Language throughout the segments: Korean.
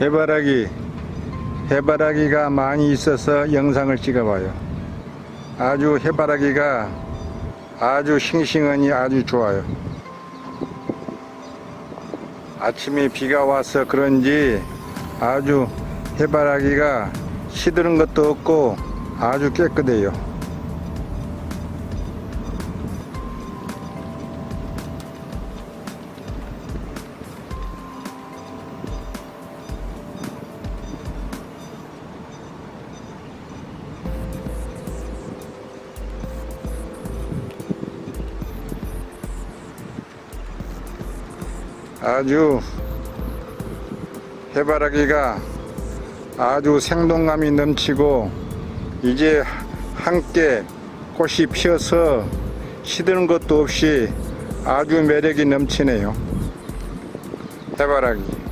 해바라기 해바라기가 많이 있어서 영상을 찍어봐요. 아주 해바라기가 아주 싱싱하니 아주 좋아요. 아침에 비가 와서 그런지 아주 해바라기가 시드는 것도 없고 아주 깨끗해요. 아주 해바라기가 아주 생동감이 넘치고 이제 함께 꽃이 피어서 시드는 것도 없이 아주 매력이 넘치네요. 해바라기.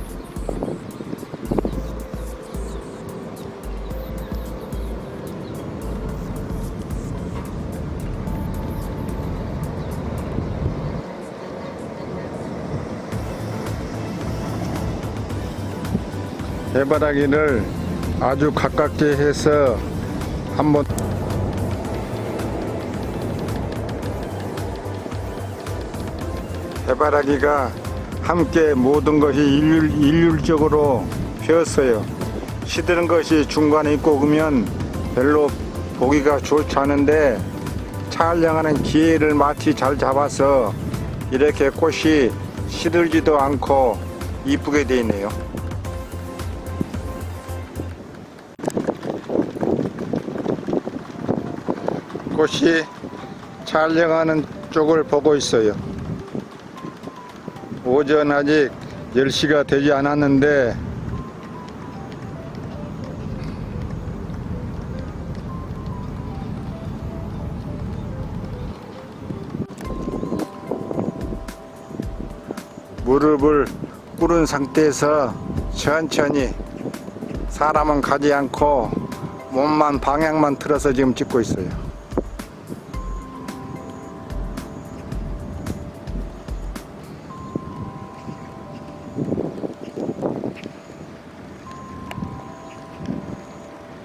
해바라기를 아주 가깝게 해서 한번 해바라기가 함께 모든 것이 일률, 일률적으로 피었어요. 시드는 것이 중간에 있고 그러면 별로 보기가 좋지 않은데 촬영하는 기회를 마치 잘 잡아서 이렇게 꽃이 시들지도 않고 이쁘게 되어 있네요. 꽃이 촬영하는 쪽을 보고 있어요. 오전 아직 10시가 되지 않았는데 무릎을 꿇은 상태에서 천천히 사람은 가지 않고 몸만 방향만 틀어서 지금 찍고 있어요.